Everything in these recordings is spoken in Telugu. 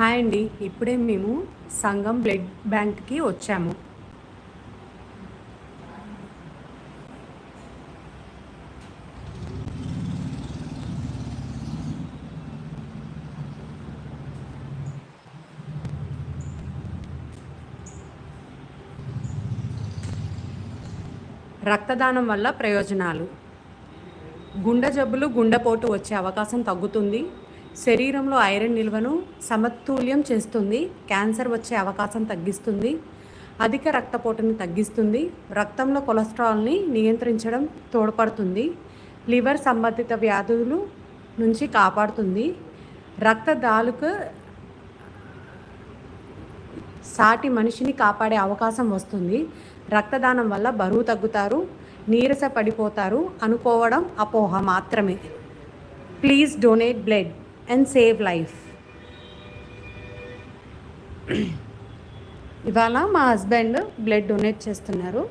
హాయ్ అండి. ఇప్పుడే మేము సంగం బ్లడ్ బ్యాంక్కి వచ్చాము. రక్తదానం వల్ల ప్రయోజనాలు. గుండె జబ్బులు గుండెపోటు వచ్చే అవకాశం తగ్గుతుంది. శరీరంలో ఐరన్ నిల్వను సమతుల్యం చేస్తుంది. క్యాన్సర్ వచ్చే అవకాశం తగ్గిస్తుంది. అధిక రక్తపోటుని తగ్గిస్తుంది. రక్తంలో కొలెస్ట్రాల్ని నియంత్రించడం తోడ్పడుతుంది. లివర్ సంబంధిత వ్యాధులు నుంచి కాపాడుతుంది. రక్తదాలుకు సాటి మనిషిని కాపాడే అవకాశం వస్తుంది. రక్తదానం వల్ల బరువు తగ్గుతారు. నీరస పడిపోతారు అనుకోవడం అపోహ మాత్రమే. Please donate blood. And save life ఇవాళ మా హస్బెండ్ బ్లడ్ డొనేట్ చేస్తున్నారు.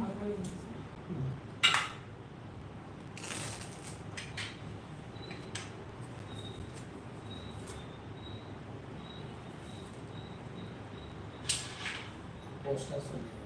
Posters constantemente.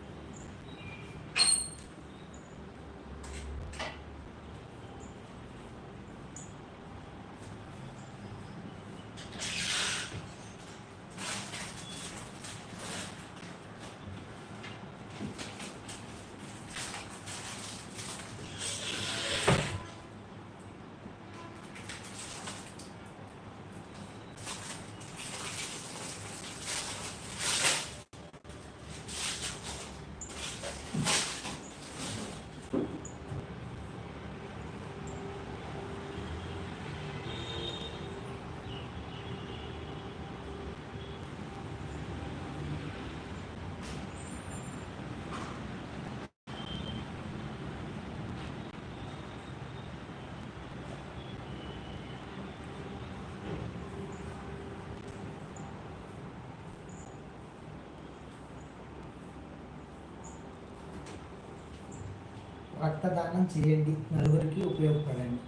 రక్తదానం చేయండి. నలుగురికి ఉపయోగపడండి.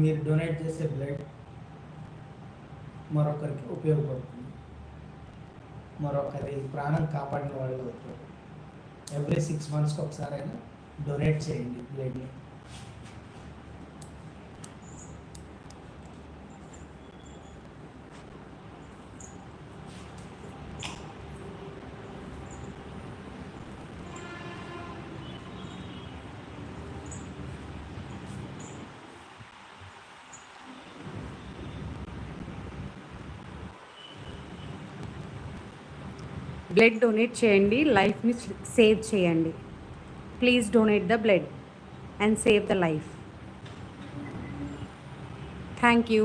మీరు డొనేట్ చేసే బ్లడ్ మరొకరికి ఉపయోగపడుతుంది. మరొకరి ప్రాణం కాపాడిన వాళ్ళు అవుతారు ఎవ్రీ సిక్స్ మంత్స్కి ఒకసారి అయినా డొనేట్ చేయండి బ్లడ్ని. బ్లడ్ డొనేట్ చేయండి లైఫ్ని సేవ్ చేయండి. Please donate the blood and save the life. Thank you.